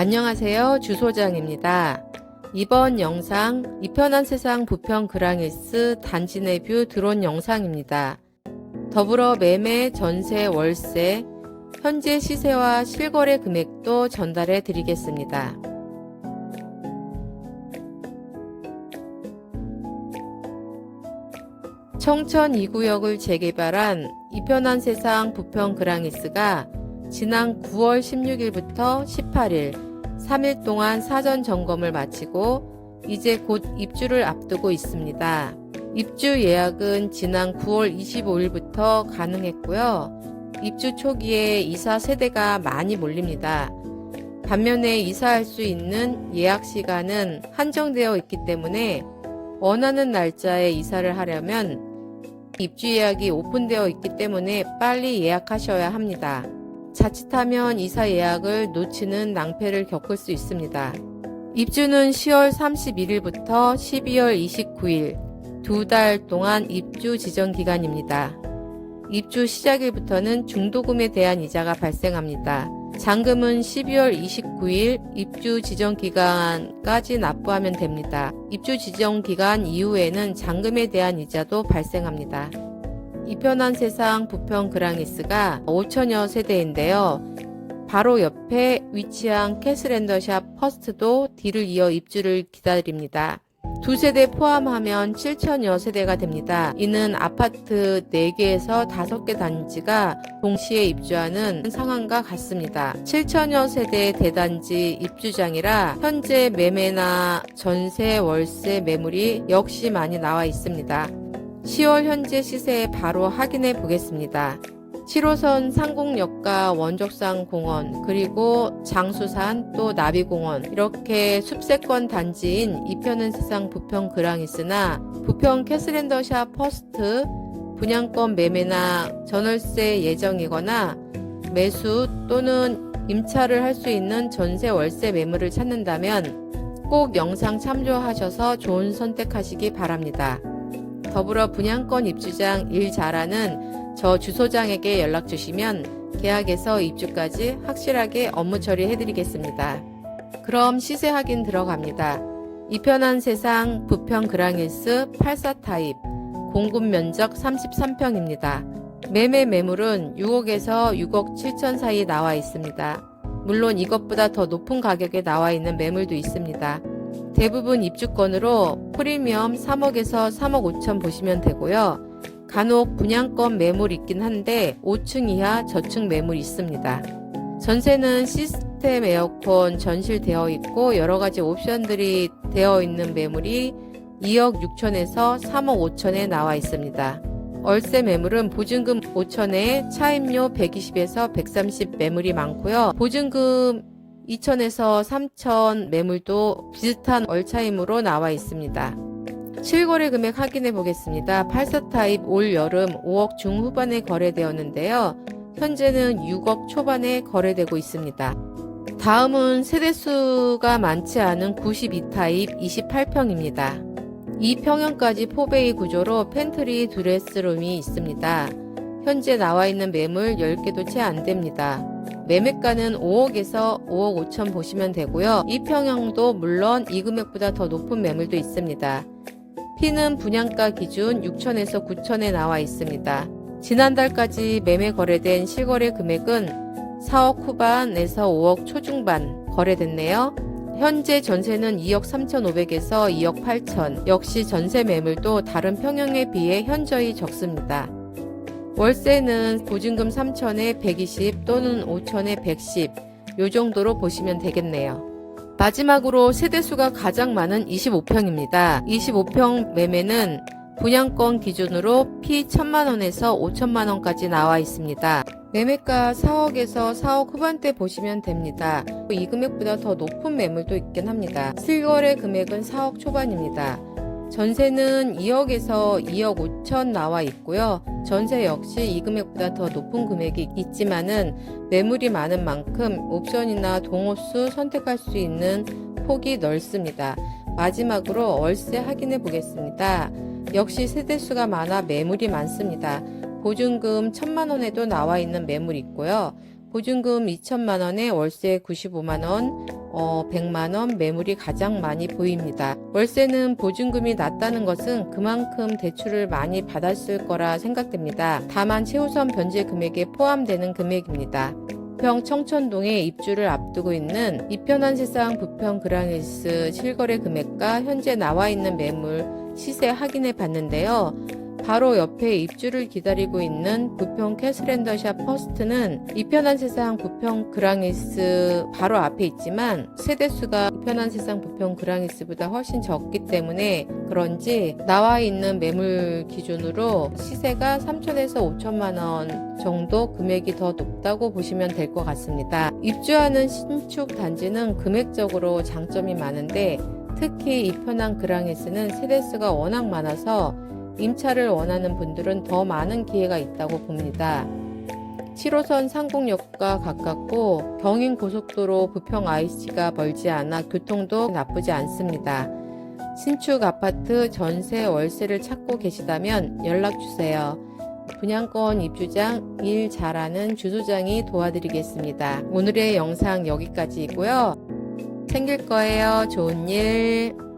안녕하세요. 주소장입니다. 이번 영상 이편한 세상 부평 그랑일스 단지 내뷰 드론 영상입니다. 더불어 매매, 전세, 월세, 현재 시세와 실거래 금액도 전달해 드리겠습니다. 청천 2구역을 재개발한 이편한 세상 부평 그랑이스가 지난 9월 16일부터 18일 3일 동안 사전 점검을 마치고 이제 곧 입주를 앞두고 있습니다. 입주 예약은 지난 9월 25일부터 가능했고요. 입주 초기에 이사 세대가 많이 몰립니다. 반면에 이사할 수 있는 예약 시간은 한정되어 있기 때문에 원하는 날짜에 이사를 하려면 입주 예약이 오픈되어 있기 때문에 빨리 예약하셔야 합니다. 자칫하면 이사 예약을 놓치는 낭패를 겪을 수 있습니다. 입주는 10월 31일부터 12월 29일 두 달 동안 입주 지정 기간입니다. 입주 시작일부터는 중도금에 대한 이자가 발생합니다. 잔금은 12월 29일 입주 지정 기간까지 납부하면 됩니다. 입주 지정 기간 이후에는 잔금에 대한 이자도 발생합니다. 이편한 세상 부평 그랑이스가 5천여 세대인데요. 바로 옆에 위치한 캐슬앤더샵 퍼스트도 뒤를 이어 입주를 기다립니다. 두 세대 포함하면 7천여 세대가 됩니다. 이는 아파트 4개에서 5개 단지가 동시에 입주하는 상황과 같습니다. 7천여 세대 대단지 입주장이라 현재 매매나 전세, 월세 매물이 역시 많이 나와 있습니다. 10월 현재 시세 바로 확인해 보겠습니다. 7호선 상공역과 원족산 공원 그리고 장수산 또 나비공원 이렇게 숲세권 단지인 이편은 세상 부평 그랑이스나 부평 캐슬랜더샵 퍼스트 분양권 매매나 전월세 예정이거나 매수 또는 임차를 할 수 있는 전세 월세 매물을 찾는다면 꼭 영상 참조하셔서 좋은 선택하시기 바랍니다. 더불어 분양권 입주장 일 잘하는 저 주소장에게 연락 주시면 계약에서 입주까지 확실하게 업무 처리해 드리겠습니다. 그럼 시세 확인 들어갑니다. 이편한 세상 부평 그랑일스 84 타입 공급 면적 33평입니다. 매매 매물은 6억에서 6억 7천 사이 나와 있습니다. 물론 이것보다 더 높은 가격에 나와 있는 매물도 있습니다. 대부분 입주권으로 프리미엄 3억에서 3억 5천 보시면 되고요. 간혹 분양권 매물 있긴 한데 5층 이하 저층 매물 있습니다. 전세는 시스템 에어컨 전실되어 있고 여러 가지 옵션들이 되어 있는 매물이 2억 6천에서 3억 5천에 나와 있습니다. 월세 매물은 보증금 5천에 차임료 120에서 130 매물이 많고요. 보증금 2천에서 3천 매물도 비슷한 월차임으로 나와 있습니다. 실거래 금액 확인해 보겠습니다. 84 타입 올 여름 5억 중후반에 거래되었는데요. 현재는 6억 초반에 거래되고 있습니다. 다음은 세대수가 많지 않은 92 타입 28평입니다. 이 평형까지 포베이 구조로 팬트리 드레스룸이 있습니다. 현재 나와 있는 매물 10개도 채 안 됩니다. 매매가는 5억에서 5억 5천 보시면 되고요. 이 평형도 물론 이 금액보다 더 높은 매물도 있습니다. 피는 분양가 기준 6천에서 9천에 나와 있습니다. 지난달까지 매매 거래된 실거래 금액은 4억 후반에서 5억 초중반 거래됐네요. 현재 전세는 2억 3,500에서 2억 8천. 역시 전세 매물도 다른 평형에 비해 현저히 적습니다. 월세는 보증금 3천에 120 또는 5천에 110. 요 정도로 보시면 되겠네요. 마지막으로 세대수가 가장 많은 25평입니다. 25평 매매는 분양권 기준으로 피 1000만원에서 5천만원까지 나와 있습니다. 매매가 4억에서 4억 후반대 보시면 됩니다. 이 금액보다 더 높은 매물도 있긴 합니다. 실거래 금액은 4억 초반입니다. 전세는 2억에서 2억 5천 나와 있고요. 전세 역시 이 금액보다 더 높은 금액이 있지만은 매물이 많은 만큼 옵션이나 동호수 선택할 수 있는 폭이 넓습니다. 마지막으로 월세 확인해 보겠습니다. 역시 세대수가 많아 매물이 많습니다. 보증금 천만 원에도 나와 있는 매물 있고요. 보증금 2천만 원에 월세 95만 원, 어, 100만 원 매물이 가장 많이 보입니다. 월세는 보증금이 낮다는 것은 그만큼 대출을 많이 받았을 거라 생각됩니다. 다만 최우선 변제 금액에 포함되는 금액입니다. 부평 청천동에 입주를 앞두고 있는 이편한 세상 부평 그랑힐스 실거래 금액과 현재 나와 있는 매물 시세 확인해 봤는데요. 바로 옆에 입주를 기다리고 있는 부평 캐슬랜더샵 퍼스트는 이편한 세상 부평 그랑힐스 바로 앞에 있지만 세대수가 이편한 세상 부평 그랑힐스보다 훨씬 적기 때문에 그런지 나와 있는 매물 기준으로 시세가 3천에서 5천만 원 정도 금액이 더 높다고 보시면 될 것 같습니다. 입주하는 신축 단지는 금액적으로 장점이 많은데 특히 이편한 그랑힐스는 세대수가 워낙 많아서 임차를 원하는 분들은 더 많은 기회가 있다고 봅니다. 7호선 상공역과 가깝고 경인 고속도로 부평 IC가 멀지 않아 교통도 나쁘지 않습니다. 신축 아파트 전세 월세를 찾고 계시다면 연락 주세요. 분양권 입주장 일 잘하는 주소장이 도와드리겠습니다. 오늘의 영상 여기까지이고요. 생길 거예요. 좋은 일.